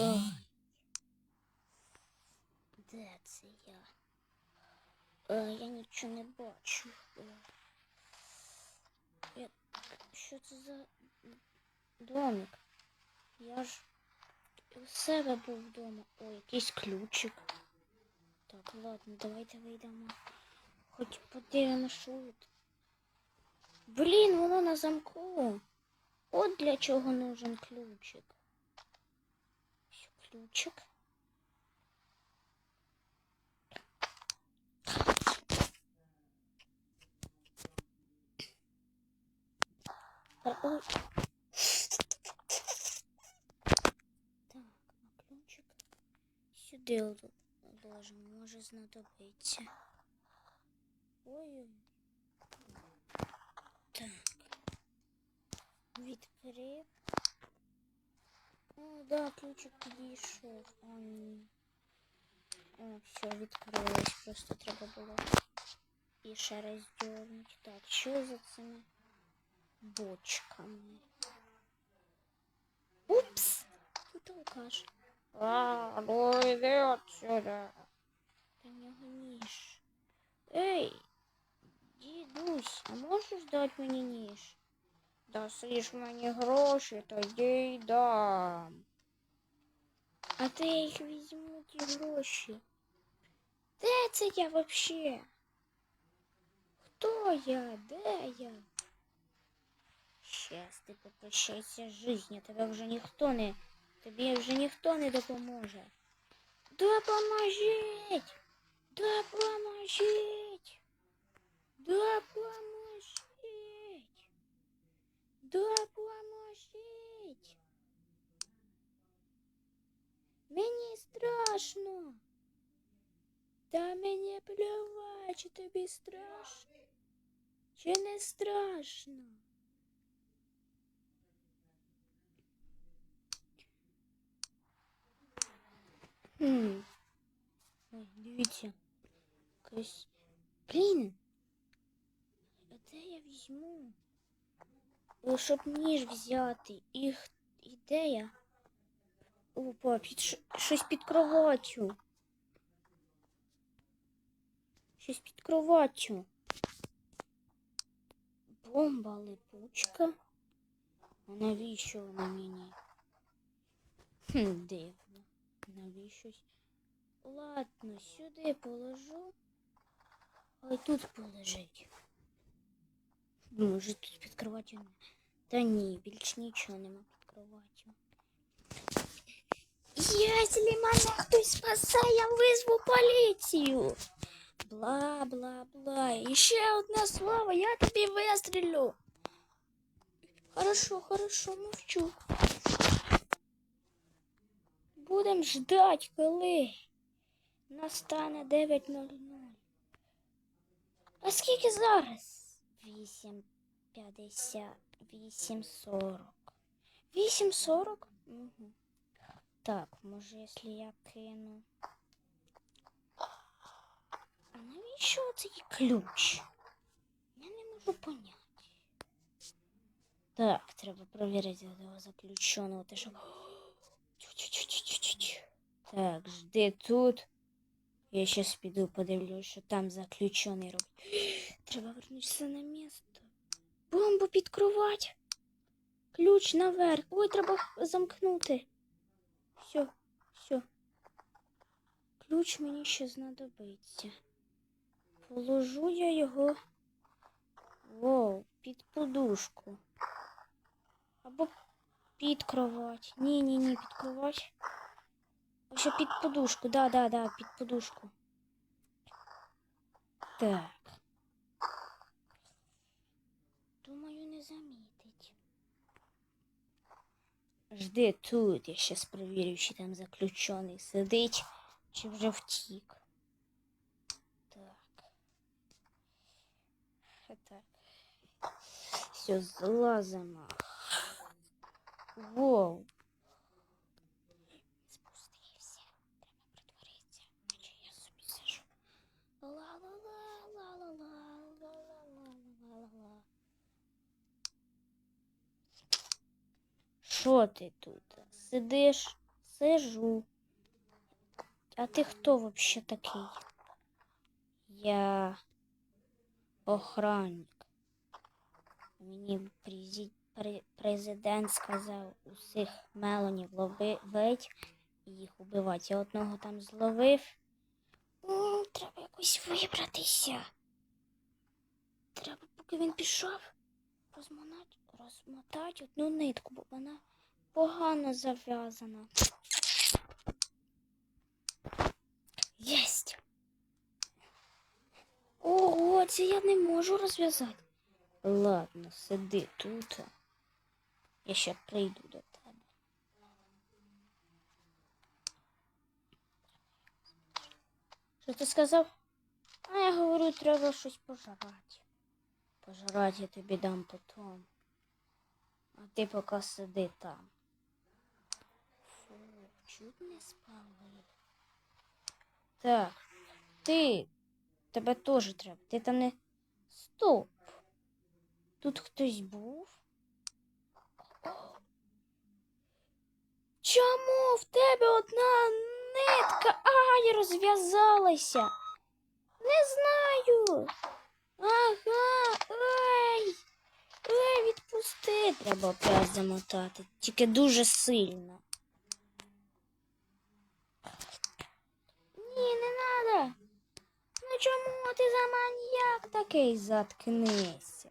Ой. Де це я? Е, я нічого не бачу. Е, Я... Що це за домик? Я ж у себе був вдома. О, якийсь ключик. Так, ладно, давайте вийдемо. Хоч подивимося, що тут. Блін, воно на замку. От для чого нужен ключик. А, Ой. Так, а ключик сюди от- положимо, може знадобиться. Ой. Так. Відкрив. О, да, ключик підійшов. А, ні. О, все, відкрилось. Просто треба було і ще раз дьорнути. Так, що за цими бочками? Упс! Тут алкаш. А, ну йди отсюда. Та в нього ніж. Ей, дідусь, а можеш дати мені ніж? Дасиш мені гроші, тоді й дам. А де я їх візьму, ті гроші? Де це я вообще? Хто я? Де я? Щас ти попрощайся з життю, тебе вже ніхто не. Тобі вже ніхто не допоможе. Допоможіть! Допоможіть! Допоможіть! Допоможіть! Страшно. Та мені плювати, чи тобі страшно, чи не страшно. Хм. Ой, дивіться. Якось. Блін. А де я візьму? Щоб ніж взяти. Їх ідея. Опа, під щось під кроваттю. Щось під кроваттю. Бомба липучка. А навіщо вона мені? Хм, дивно. Навіщось. Ладно, сюди положу. А й тут положить. Може тут під кроваттю. Та ні, більш нічого нема під кроваттю. Якщо мене хтось спасе, я визву поліцію. Бла бла бла. І ще одне слово, я тобі вистрілю. Хорошо, хорошо, мовчу. Будем ждать, коли настане 9.00. А скільки зараз? 8.50, 8.40. 8.40? Угу. Так, може, якщо я кину. А навіщо цей ключ? Я не можу поняти. Так, треба перевірити того заключеного. Те, що... Так, жди тут. Я щас піду подивлюсь, що там заключений робить. Треба вернутися на місто. Бомбу під кровать. Ключ наверх. Ой, треба замкнути. Все, все. Ключ мені ще знадобиться. Положу я його воу, під подушку. Або під кровать. Ні, ні, ні, під кровать. Ще під подушку, да, да, да, під подушку. Так. Жди тут, я щас провірю, чи там заключений сидить, чи вже втік. Так. Так. Все, злазимо. Воу. Що ти тут? Сидиш сижу. А ти хто вообще такий? Я охранник. Мені президент сказав усіх мелонів ловить і їх убивати. Я одного там зловив. М, Треба якось вибратися. Треба, поки він пішов, розмотати, розмотати одну нитку, бо вона погано зав'язана. Єсть. Ого, це я не можу розв'язати. Ладно, сиди тут. Я ще прийду до тебе. Що ти сказав? А я говорю, треба щось пожрати. Пожрати я тобі дам потом. А ти поки сиди там. Фу, чуть не спали. Так, ти. Тебе теж треба. Ти там не. Стоп. Тут хтось був. Чому в тебе одна нитка? Ай, розв'язалася. Не знаю. Ага, ай. Ай, відпусти. Треба опять замотати. Тільки дуже сильно. Ні, не надо. Ну чому ти за маньяк такий заткнися?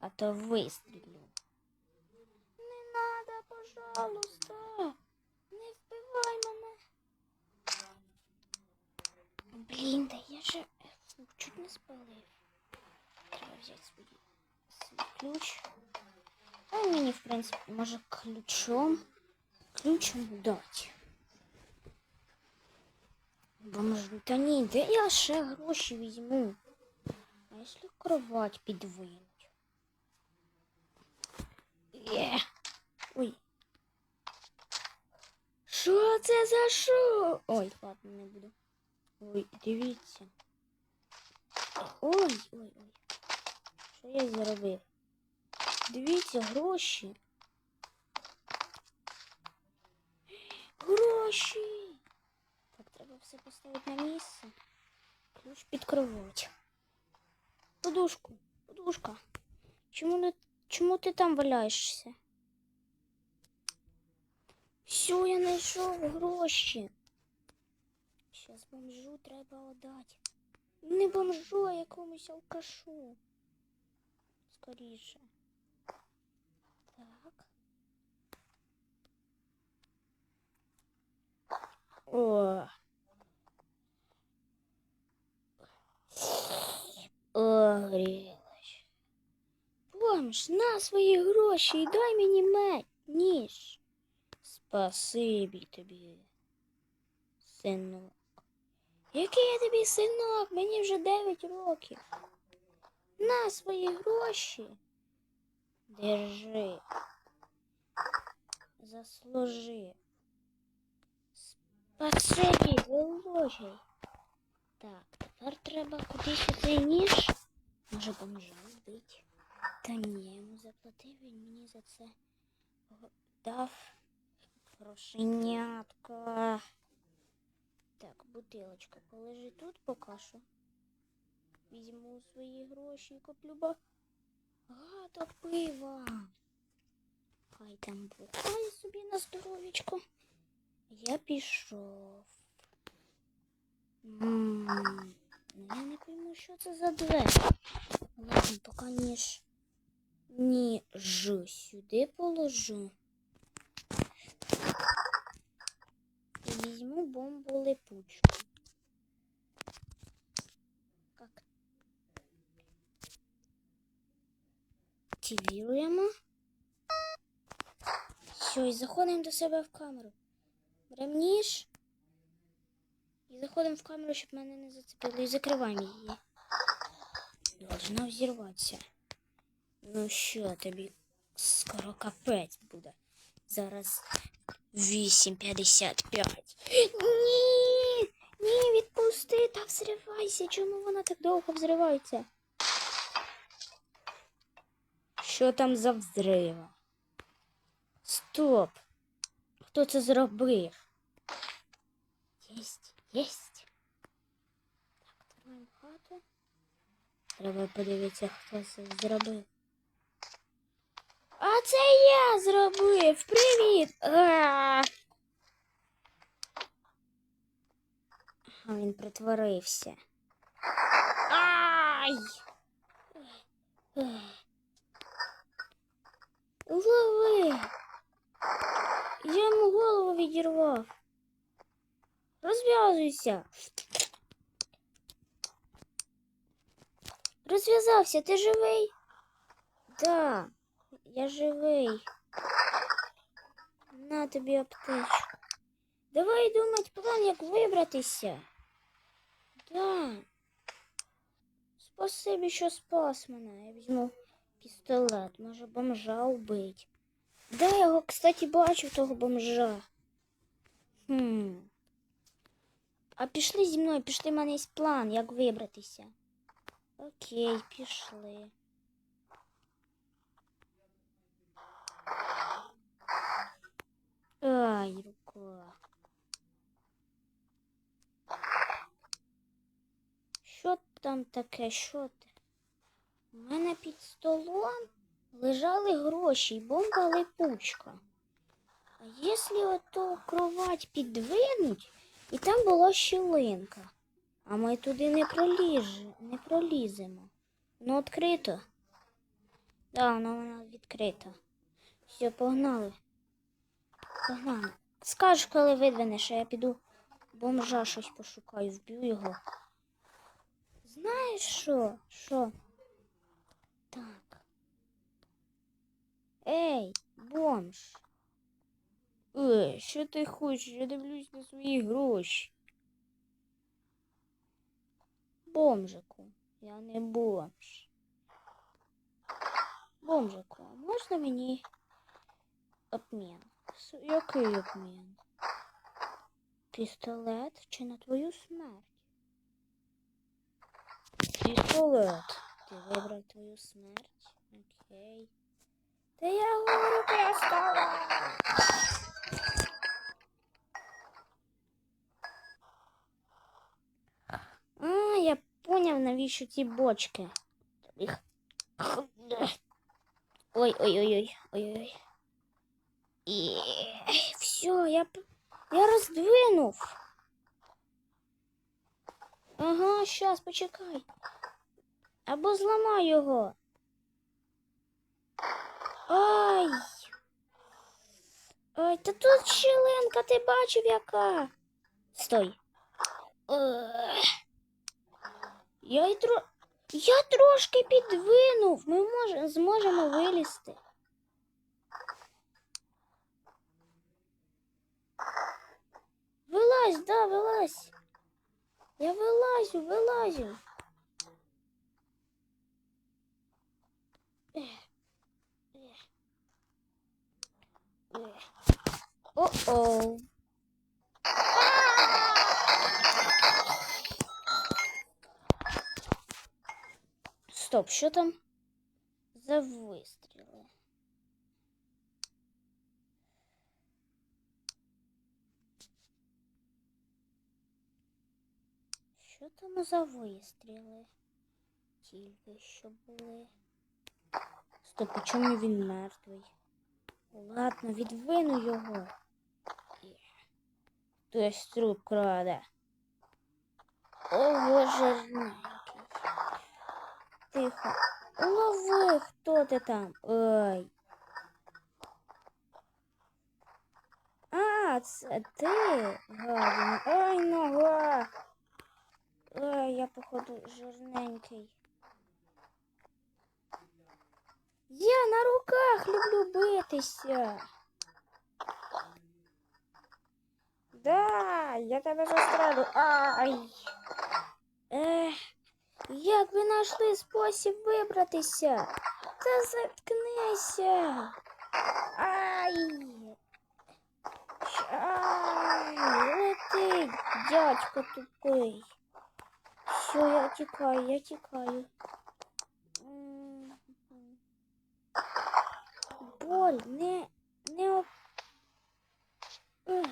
А то вистрілю. Не надо, пожалуйста. Не вбивай мене. Блін, да я же чуть не спалив. Треба взяти свій ключ. А мені, в принципі, може ключом. Ключом дати. Бо може, та ні, де я ще гроші візьму? А якщо кровать підвинуть? Є. Ой. Що це за що? Ой, ладно, не буду. Ой, дивіться. Ой, ой, ой. Що я заробив? Дивіться, гроші. Гроші. Так, треба все поставити на місце. Ключ під кровать. Подушку, подушка. Чому не чому ти там валяєшся? Все, я знайшов гроші. Щас бомжу треба отдати. Не бомжу, а якомусь алкашу. Скоріше. Так. О. Огрілась. Бомж, на свої гроші і дай мені меч, ніж. Спасибі тобі, синок. Який я тобі синок? Мені вже 9 років. На свої гроші. Держи. Заслужи. Спасибі, виложай. Так, тепер треба кудись цей ніж. Може бомжа вбити. Та ні, я йому заплатив, він мені за це дав грошенятка. Так, бутилочка полежи тут поки. Візьму свої гроші і куплю багато пива. Хай там бухає собі на здоров'ячко. Я пішов. М, Ну, я не пойму, що це за двері. Ладно, поки ніж ніж сюди положу. І візьму бомбу липучку. Активіруємо. Все, і заходимо до себе в камеру. Беремо ніж. І заходимо в камеру, щоб мене не зацепило. І закриваємо її. Должна взірватися. Ну що, тобі скоро капець буде. Зараз 8.55. Ні! Ні, відпусти, та взривайся. Чому вона так довго взривається? Що там за взрива? Стоп. Хто це зробив? Єсть, єсть. Так, тримаємо хату. Треба подивитися, хто це зробив. А це я зробив! Привіт! А! Він притворився. Ай! Лови! Я йому голову відірвав. Розв'язуйся. Розв'язався, ти живий? Да, я живий. На тобі аптечку. Давай думать план, як вибратися. Да. Спасибі, що спас мене. Я візьму пістолет, може бомжа убить. Да, я його, кстати, бачив того бомжа. Хм. А пішли зі мною, пішли, в мене є план, як вибратися. Окей, пішли. Ай, рука. Що там таке? Що ти? У мене під столом лежали гроші і бомба липучка. А якщо ото кровать підвинуть, і там була щілинка, а ми туди не, проліж... не проліземо. Воно відкрито. Да, воно вона відкрита. Все, погнали. Погнали. Скажеш, коли видвинеш, а я піду бомжа щось пошукаю, вб'ю його. Знаєш що? Що? Так. Ей, бомж. Ей, що ти хочеш? Я дивлюсь на свої гроші. Бомжику, я не бомж. Бомжику, можна мені обмін? Який обмін? Пістолет чи на твою смерть? Пістолет. Ти вибрав твою смерть? Окей. Та я говорю пістолет. А, я поняв, навіщо ці бочки. Їх- Ой, ой, ой, ой, ой, ой. І все, я, я роздвинув. Ага, щас, почекай. Або зламай його. Ай. Ай, та тут щілинка, ти бачив яка. Стой. Ех. Я й тро... Я трошки підвинув. Ми мож... зможемо вилізти. Вилазь, да, вилазь. Я вилазю, вилазю. Ех, ех, О-оу. Стоп, що там за вистріли? Що там за вистріли? Тільки що були. Стоп, чому він мертвий? Ладно, відвину його. Хтось труп краде. Ого, жирненький. Тихо. Лови, хто ти там? Ой. А, це ти, гадина. Ой, нога. Ой, я, походу, жирненький. Я на руках люблю битися. Да, я тебе застрелю. Ай. Ех, як ви знайшли спосіб вибратися? Та заткнися. Ай. Ай, летить, дядько тупий. Все, я тікаю, я тікаю. М. Боль, не, не, ех.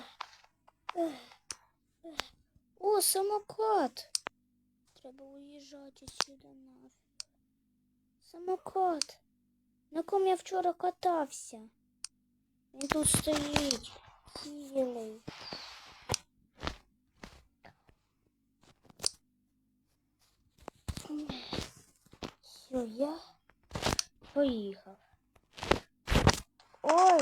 О, самокат. Треба уїжджати сюди нафіг. Самокат. На ком я вчора катався. Він тут стоїть. Цілий. Все, я поїхав. А,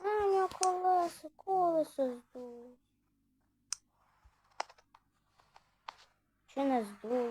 у меня колесо, колесо здулось. Чи не здулось?